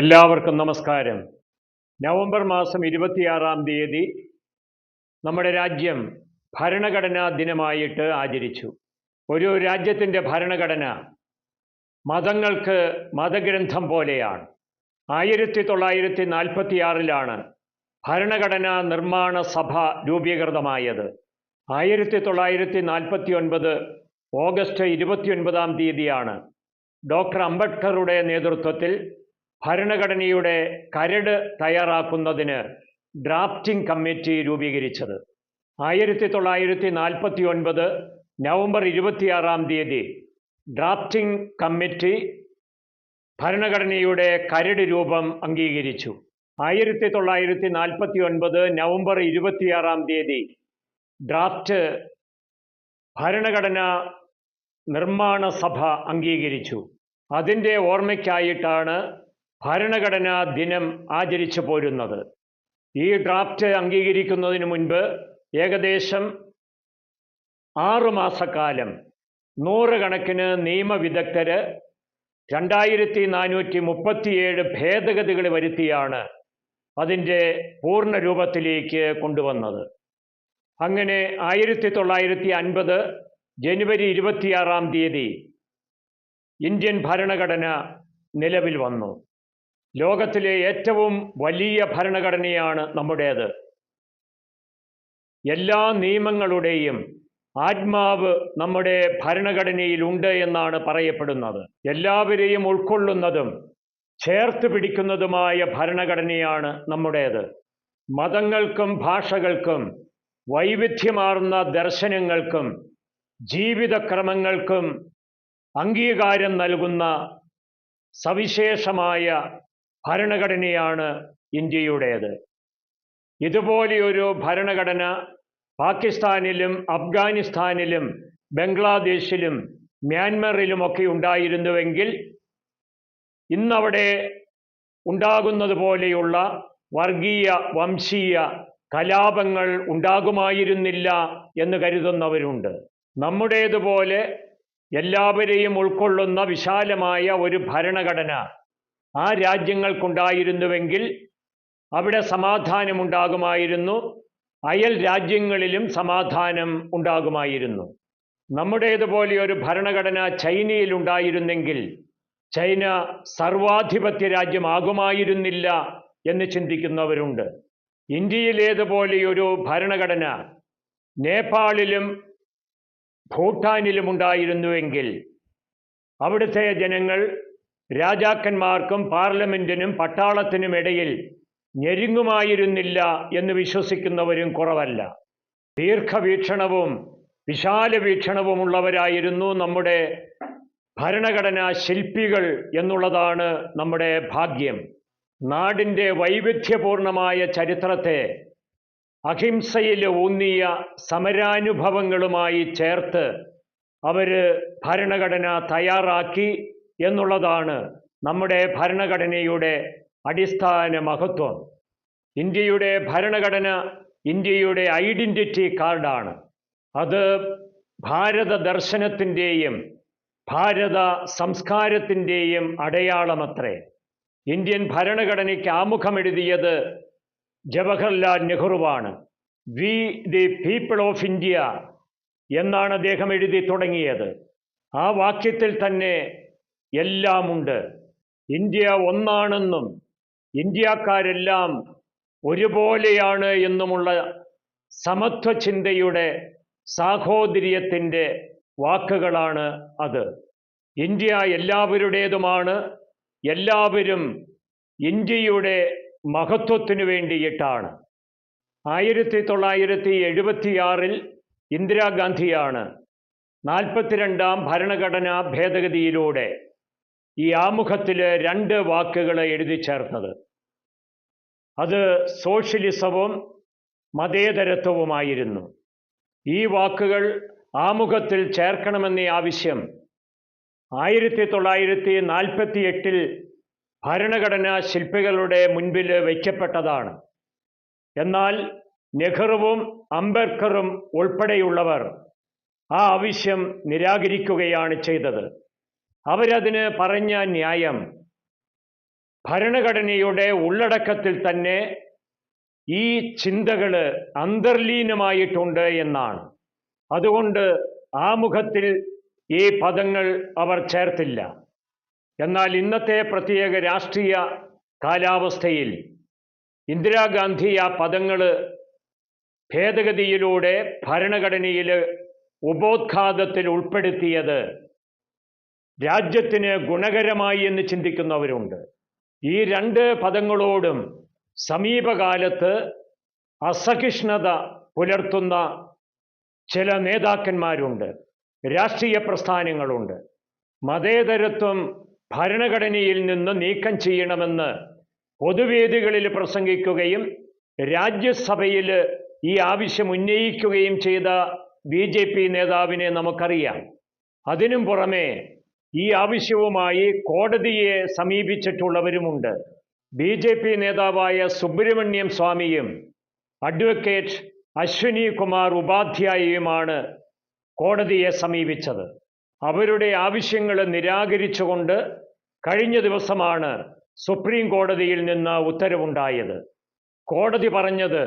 എല്ലാവർക്കും നമസ്കാരം. നവംബർ മാസം ഇരുപത്തിയാറാം തീയതി നമ്മുടെ രാജ്യം ഭരണഘടനാ ദിനമായിട്ട് ആചരിച്ചു. ഒരു രാജ്യത്തിന്റെ ഭരണഘടന മതങ്ങൾക്ക് മതഗ്രന്ഥം പോലെയാണ്. ആയിരത്തി തൊള്ളായിരത്തി നാൽപ്പത്തിയാറിലാണ് ഭരണഘടനാ നിർമ്മാണ സഭ രൂപീകൃതമായത്. ആയിരത്തി തൊള്ളായിരത്തി നാൽപ്പത്തി ഒൻപത് ഓഗസ്റ്റ് ഇരുപത്തിയൊൻപതാം തീയതിയാണ് ഡോക്ടർ അംബേദ്കറുടെ നേതൃത്വത്തിൽ ഭരണഘടനയുടെ കരട് തയ്യാറാക്കുന്നതിന് ഡ്രാഫ്റ്റിംഗ് കമ്മിറ്റി രൂപീകരിച്ചത്. ആയിരത്തി തൊള്ളായിരത്തി നാൽപ്പത്തി ഒൻപത് നവംബർ ഇരുപത്തിയാറാം തീയതി ഡ്രാഫ്റ്റിംഗ് കമ്മിറ്റി ഭരണഘടനയുടെ കരട് രൂപം അംഗീകരിച്ചു. ആയിരത്തി തൊള്ളായിരത്തി നാൽപ്പത്തി ഒൻപത് നവംബർ ഇരുപത്തിയാറാം തീയതി ഡ്രാഫ്റ്റ് ഭരണഘടന നിർമ്മാണ സഭ അംഗീകരിച്ചു. അതിന്റെ ഓർമ്മയ്ക്കായിട്ടാണ് ഭരണഘടനാ ദിനം ആചരിച്ചു പോരുന്നത്. ഈ ഡ്രാഫ്റ്റ് അംഗീകരിക്കുന്നതിന് മുൻപ് ഏകദേശം ആറു മാസക്കാലം നൂറുകണക്കിന് നിയമവിദഗ്ധർ രണ്ടായിരത്തി നാനൂറ്റി മുപ്പത്തിയേഴ് ഭേദഗതികൾ വരുത്തിയാണ് അതിന്റെ പൂർണ രൂപത്തിലേക്ക് കൊണ്ടുവന്നത്. അങ്ങനെ ആയിരത്തി തൊള്ളായിരത്തി അൻപത് ജനുവരി ഇരുപത്തിയാറാം തീയതി ഇന്ത്യൻ ഭരണഘടന നിലവിൽ വന്നു. ലോകത്തിലെ ഏറ്റവും വലിയ ഭരണഘടനയാണ് നമ്മുടേത്. എല്ലാ നിയമങ്ങളുടെയും ആത്മാവ് നമ്മുടെ ഭരണഘടനയിലുണ്ട് എന്നാണ് പറയപ്പെടുന്നത്. എല്ലാവരെയും ഉൾക്കൊള്ളുന്നതും ചേർത്ത് പിടിക്കുന്നതുമായ ഭരണഘടനയാണ് നമ്മുടേത്. മതങ്ങൾക്കും ഭാഷകൾക്കും വൈവിധ്യമാർന്ന ദർശനങ്ങൾക്കും ജീവിതക്രമങ്ങൾക്കും അംഗീകാരം നൽകുന്ന സവിശേഷമായ ഭരണഘടനയാണ് ഇന്ത്യയുടേത്. ഇതുപോലെയൊരു ഭരണഘടന പാകിസ്ഥാനിലും അഫ്ഗാനിസ്ഥാനിലും ബംഗ്ലാദേശിലും മ്യാൻമറിലുമൊക്കെ ഉണ്ടായിരുന്നുവെങ്കിൽ ഇന്നവിടെ ഉണ്ടാകുന്നത് പോലെയുള്ള വർഗീയ വംശീയ കലാപങ്ങൾ ഉണ്ടാകുമായിരുന്നില്ല എന്ന് കരുതുന്നവരുണ്ട്. നമ്മുടേതുപോലെ എല്ലാവരെയും ഉൾക്കൊള്ളുന്ന വിശാലമായ ഒരു ഭരണഘടന ആ രാജ്യങ്ങൾക്കുണ്ടായിരുന്നുവെങ്കിൽ അവിടെ സമാധാനമുണ്ടാകുമായിരുന്നു. അയൽ രാജ്യങ്ങളിലും സമാധാനം ഉണ്ടാകുമായിരുന്നു. നമ്മുടേതുപോലെ ഒരു ഭരണഘടന ചൈനയിൽ ഉണ്ടായിരുന്നെങ്കിൽ ചൈന സർവാധിപത്യ രാജ്യമാകുമായിരുന്നില്ല എന്ന് ചിന്തിക്കുന്നവരുണ്ട്. ഇന്ത്യയിലേതുപോലെയൊരു ഭരണഘടന നേപ്പാളിലും ഭൂട്ടാനിലും ഉണ്ടായിരുന്നുവെങ്കിൽ അവിടുത്തെ ജനങ്ങൾ രാജാക്കന്മാർക്കും പാർലമെന്റിനും പട്ടാളത്തിനും ഇടയിൽ ഞെരുങ്ങുമായിരുന്നില്ല എന്ന് വിശ്വസിക്കുന്നവരും കുറവല്ല. ദീർഘവീക്ഷണവും വിശാല വീക്ഷണവുമുള്ളവരായിരുന്നു നമ്മുടെ ഭരണഘടനാ ശില്പികൾ എന്നുള്ളതാണ് നമ്മുടെ ഭാഗ്യം. നാടിന്റെ വൈവിധ്യപൂർണമായ ചരിത്രത്തെ അഹിംസയിൽ ഊന്നിയ സമരാനുഭവങ്ങളുമായി ചേർത്ത് അവർ ഭരണഘടന തയ്യാറാക്കി എന്നുള്ളതാണ് നമ്മുടെ ഭരണഘടനയുടെ അടിസ്ഥാന മഹത്വം. ഇന്ത്യയുടെ ഭരണഘടന ഇന്ത്യയുടെ ഐഡന്റിറ്റി കാർഡാണ്. അത് ഭാരത ദർശനത്തിന്റെയും ഭാരത സംസ്കാരത്തിന്റെയും അടയാളമത്രേ. ഇന്ത്യൻ ഭരണഘടനയ്ക്ക് ആമുഖമെഴുതിയത് Jawaharlal നെഹ്റുവാണ്. We the people of India എന്നാണ് അദ്ദേഹം എഴുതി തുടങ്ങിയത്. ആ വാക്യത്തിൽ തന്നെ എല്ലാമുണ്ട്. ഇന്ത്യ ഒന്നാണെന്നും ഇന്ത്യക്കാരെല്ലാം ഒരുപോലെയാണ് എന്നുമുള്ള സമത്വ ചിന്തയുടെ സാഹോദര്യത്തിന്റെ വാക്കുകളാണ് അത്. ഇന്ത്യ എല്ലാവരുടേതുമാണ്. എല്ലാവരും ഇന്ത്യയുടെ മഹത്വത്തിനു വേണ്ടിയിട്ടാണ്. ആയിരത്തി തൊള്ളായിരത്തി എഴുപത്തിയാറിൽ ഇന്ദിരാഗാന്ധിയാണ് നാൽപ്പത്തിരണ്ടാം ഭരണഘടനാ ഭേദഗതിയിലൂടെ ഈ ആമുഖത്തിൽ രണ്ട് വാക്കുകൾ എഴുതി ചേർത്തത്. അത് സോഷ്യലിസവും മതേതരത്വവുമായിരുന്നു. ഈ വാക്കുകൾ ആമുഖത്തിൽ ചേർക്കണമെന്ന ആവശ്യം. ആയിരത്തി തൊള്ളായിരത്തി നാൽപ്പത്തി എട്ടിൽ ഭരണഘടനാ ശില്പികളുടെ മുൻപിൽ വയ്ക്കപ്പെട്ടതാണ് എന്നാൽ നെഹ്റുവും അംബേദ്കറും ഉൾപ്പെടെയുള്ളവർ ആ ആവശ്യം നിരാകരിക്കുകയാണ് ചെയ്തത്. അവരതിന് പറഞ്ഞ ന്യായം ഭരണഘടനയുടെ ഉള്ളടക്കത്തിൽ തന്നെ ഈ ചിന്തകൾ അന്തർലീനമായിട്ടുണ്ട് എന്നാണ്. അതുകൊണ്ട് ആമുഖത്തിൽ ഈ പദങ്ങൾ അവർ ചേർത്തില്ല. എന്നാൽ ഇന്നത്തെ പ്രത്യേക രാഷ്ട്രീയ കാലാവസ്ഥയിൽ ഇന്ദിരാഗാന്ധി ആ പദങ്ങൾ ഭേദഗതിയിലൂടെ ഭരണഘടനയിൽ ഉപോദ്ഘാതത്തിൽ ഉൾപ്പെടുത്തിയത് രാജ്യത്തിന് ഗുണകരമായി എന്ന് ചിന്തിക്കുന്നവരുണ്ട്. ഈ രണ്ട് പദങ്ങളോടും സമീപകാലത്ത് അസഹിഷ്ണുത പുലർത്തുന്ന ചില നേതാക്കന്മാരുണ്ട്. രാഷ്ട്രീയ പ്രസ്ഥാനങ്ങളുണ്ട്. മതേതരത്വം ഭരണഘടനയിൽ നിന്ന് നീക്കം ചെയ്യണമെന്ന് പൊതുവേദികളിൽ പ്രസംഗിക്കുകയും രാജ്യസഭയിൽ ഈ ആവശ്യം ഉന്നയിക്കുകയും ചെയ്ത ബി നേതാവിനെ നമുക്കറിയാം. അതിനും പുറമെ ഈ ആവശ്യവുമായി കോടതിയെ സമീപിച്ചിട്ടുള്ളവരുമുണ്ട്. ബി ജെ പി നേതാവായ സുബ്രഹ്മണ്യം സ്വാമിയും അഡ്വക്കേറ്റ് അശ്വിനി കുമാർ ഉപാധ്യായയുമാണ് കോടതിയെ സമീപിച്ചത്. അവരുടെ ആവശ്യങ്ങൾ നിരാകരിച്ചുകൊണ്ട് കഴിഞ്ഞ ദിവസമാണ് സുപ്രീം കോടതിയിൽ നിന്ന് ഉത്തരവുണ്ടായത്. കോടതി പറഞ്ഞത്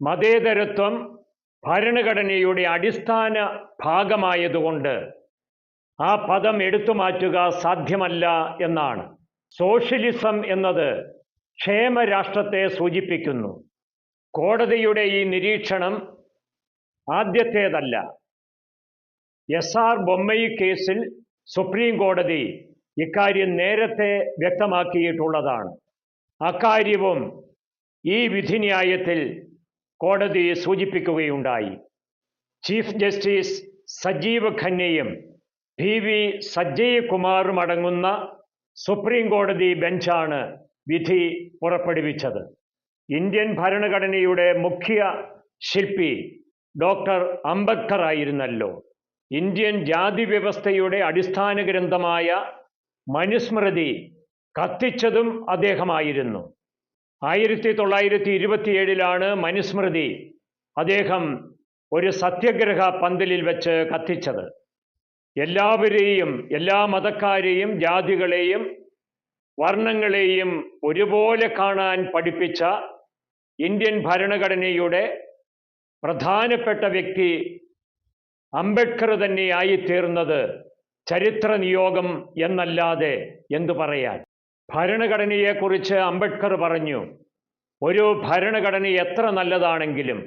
മതേതരത്വം ഭരണഘടനയുടെ അടിസ്ഥാന ഭാഗമായതുകൊണ്ട് ആ പദം എടുത്തു മാറ്റുക സാധ്യമല്ല എന്നാണ്. സോഷ്യലിസം എന്നത് ക്ഷേമരാഷ്ട്രത്തെ സൂചിപ്പിക്കുന്നു. കോടതിയുടെ ഈ നിരീക്ഷണം ആദ്യത്തേതല്ല. എസ് ആർ ബൊമ്മയി കേസിൽ സുപ്രീം കോടതി ഇക്കാര്യം നേരത്തെ വ്യക്തമാക്കിയിട്ടുള്ളതാണ്. അക്കാര്യവും ഈ വിധിന്യായത്തിൽ കോടതി സൂചിപ്പിക്കുകയുണ്ടായി. ചീഫ് ജസ്റ്റിസ് സജീവ് ഖന്നയും പി വി സജ്ജയ് കുമാറും അടങ്ങുന്ന സുപ്രീം കോടതി ബെഞ്ചാണ് വിധി പുറപ്പെടുവിച്ചത്. ഇന്ത്യൻ ഭരണഘടനയുടെ മുഖ്യ ശില്പി ഡോക്ടർ അംബേദ്കർ ആയിരുന്നല്ലോ. ഇന്ത്യൻ ജാതി വ്യവസ്ഥയുടെ അടിസ്ഥാന ഗ്രന്ഥമായ മനുസ്മൃതി കത്തിച്ചതും അദ്ദേഹമായിരുന്നു. ആയിരത്തി തൊള്ളായിരത്തി ഇരുപത്തിയേഴിലാണ് മനുസ്മൃതി അദ്ദേഹം ഒരു സത്യഗ്രഹ പന്തലിൽ വെച്ച് കത്തിച്ചത്. എല്ലാവരെയും എല്ലാ മതക്കാരെയും ജാതികളെയും വർണങ്ങളെയും ഒരുപോലെ കാണാൻ പഠിപ്പിച്ച ഇന്ത്യൻ ഭരണഘടനയുടെ പ്രധാനപ്പെട്ട വ്യക്തി അംബേദ്കർ തന്നെയായിത്തീർന്നത് ചരിത്ര നിയോഗം എന്നല്ലാതെ എന്തു പറയാൻ? ഭരണഘടനയെക്കുറിച്ച് അംബേദ്കർ പറഞ്ഞു ഒരു ഭരണഘടന എത്ര നല്ലതാണെങ്കിലും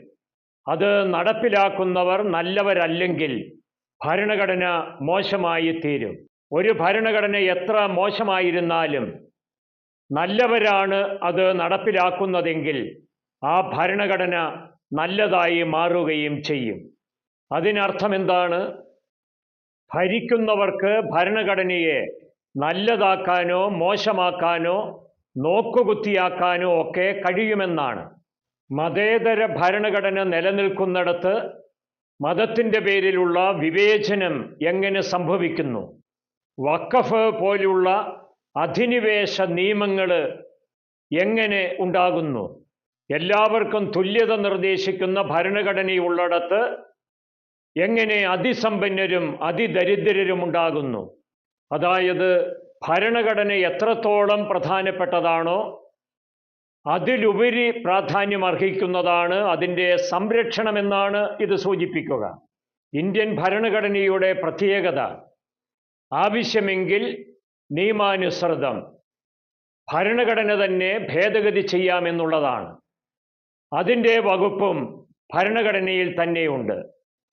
അത് നടപ്പിലാക്കുന്നവർ നല്ലവരല്ലെങ്കിൽ ഭരണഘടന മോശമായി തീരും. ഒരു ഭരണഘടന എത്ര മോശമായിരുന്നാലും നല്ലവരാണ് അത് നടപ്പിലാക്കുന്നതെങ്കിൽ ആ ഭരണഘടന നല്ലതായി മാറുകയും ചെയ്യും. അതിനർത്ഥം എന്താണ്? ഭരിക്കുന്നവർക്ക് ഭരണഘടനയെ നല്ലതാക്കാനോ മോശമാക്കാനോ നോക്കുകുത്തിയാക്കാനോ ഒക്കെ കഴിയുമെന്നാണ്. മതേതര ഭരണഘടന നിലനിൽക്കുന്നിടത്ത് മതത്തിന്റെ പേരിലുള്ള വിവേചനം എങ്ങനെ സംഭവിക്കുന്നു? വക്കഫ് പോലുള്ള അധിനിവേശ നിയമങ്ങൾ എങ്ങനെ ഉണ്ടാകുന്നു? എല്ലാവർക്കും തുല്യത നിർദ്ദേശിക്കുന്ന ഭരണഘടനയുള്ളിടത്ത് എങ്ങനെ അതിസമ്പന്നരും അതിദരിദ്രരും ഉണ്ടാകുന്നു? അതായത് ഭരണഘടന എത്രത്തോളം പ്രധാനപ്പെട്ടതാണോ അതിലുപരി പ്രാധാന്യം അർഹിക്കുന്നതാണ് അതിന്റെ സംരക്ഷണമെന്നാണ് ഇത് സൂചിപ്പിക്കുക. ഇന്ത്യൻ ഭരണഘടനയുടെ പ്രത്യേകത ആവശ്യമെങ്കിൽ നിയമാനുസൃതം ഭരണഘടന തന്നെ ഭേദഗതി ചെയ്യാമെന്നുള്ളതാണ്. അതിന്റെ വകുപ്പും ഭരണഘടനയിൽ തന്നെയുണ്ട്.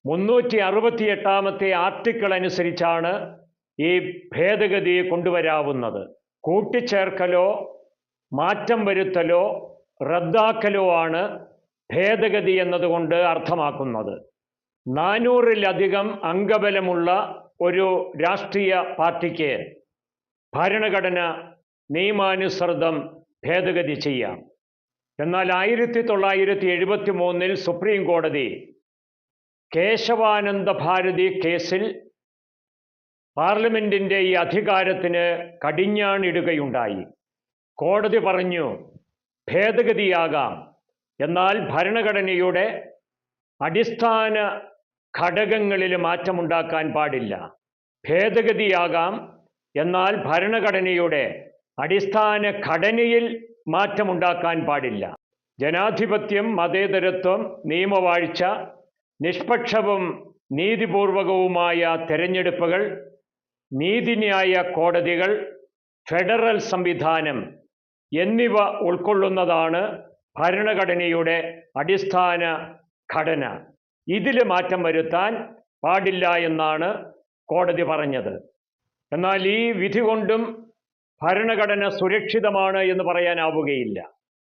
മുന്നൂറ്റി അറുപത്തിയെട്ടാമത്തെ ആർട്ടിക്കിൾ അനുസരിച്ചാണ് ഈ ഭേദഗതി കൊണ്ടുവരാവുന്നത്. കൂട്ടിച്ചേർക്കലോ മാറ്റം വരുത്തലോ റദ്ദാക്കലോ ആണ് ഭേദഗതി എന്നതുകൊണ്ട് അർത്ഥമാക്കുന്നത്. നാനൂറിലധികം അംഗബലമുള്ള ഒരു രാഷ്ട്രീയ പാർട്ടിക്ക് ഭരണഘടന നിയമാനുസൃതം ഭേദഗതി ചെയ്യാം. എന്നാൽ ആയിരത്തി തൊള്ളായിരത്തി എഴുപത്തി മൂന്നിൽ സുപ്രീം കോടതി കേശവാനന്ദ ഭാരതി കേസിൽ പാർലമെന്റിന്റെ ഈ അധികാരത്തിന് കടിഞ്ഞാണിടുകയുണ്ടായി. കോടതി പറഞ്ഞു ഭേദഗതിയാകാം. എന്നാൽ ഭരണഘടനയുടെ അടിസ്ഥാന ഘടകങ്ങളിൽ മാറ്റമുണ്ടാക്കാൻ പാടില്ല. ഭേദഗതിയാകാം എന്നാൽ ഭരണഘടനയുടെ അടിസ്ഥാന ഘടനയിൽ മാറ്റമുണ്ടാക്കാൻ പാടില്ല. ജനാധിപത്യം മതേതരത്വം നിയമവാഴ്ച നിഷ്പക്ഷവും നീതിപൂർവകവുമായ തെരഞ്ഞെടുപ്പുകൾ നീതിന്യായ കോടതികൾ ഫെഡറൽ സംവിധാനം എന്നിവ ഉൾക്കൊള്ളുന്നതാണ് ഭരണഘടനയുടെ അടിസ്ഥാന ഘടന. ഇതിൽ മാറ്റം വരുത്താൻ പാടില്ല എന്നാണ് കോടതി പറഞ്ഞത്. എന്നാൽ ഈ വിധി കൊണ്ടും ഭരണഘടന സുരക്ഷിതമാണ് എന്ന് പറയാനാവുകയില്ല.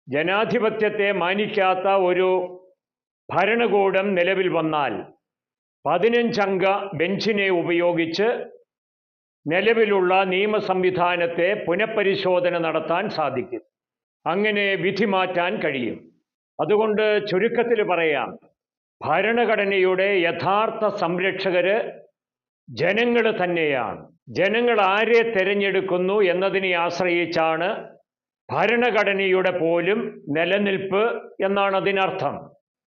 ജനാധിപത്യത്തെ മാനിക്കാത്ത ഒരു ഭരണകൂടം നിലവിൽ വന്നാൽ പതിനഞ്ചംഗ ബെഞ്ചിനെ ഉപയോഗിച്ച് നിലവിലുള്ള നിയമ സംവിധാനത്തെ പുനഃപരിശോധന നടത്താൻ സാധിക്കും. അങ്ങനെ വിധി മാറ്റാൻ കഴിയും. അതുകൊണ്ട് ചുരുക്കത്തിൽ പറയാം. ഭരണഘടനയുടെ യഥാർത്ഥ സംരക്ഷകര് ജനങ്ങൾ തന്നെയാണ്. ജനങ്ങൾ ആരെ തിരഞ്ഞെടുക്കുന്നു എന്നതിനെ ആശ്രയിച്ചാണ് ഭരണഘടനയുടെ പോലും നിലനിൽപ്പ് എന്നാണ് അതിനർത്ഥം.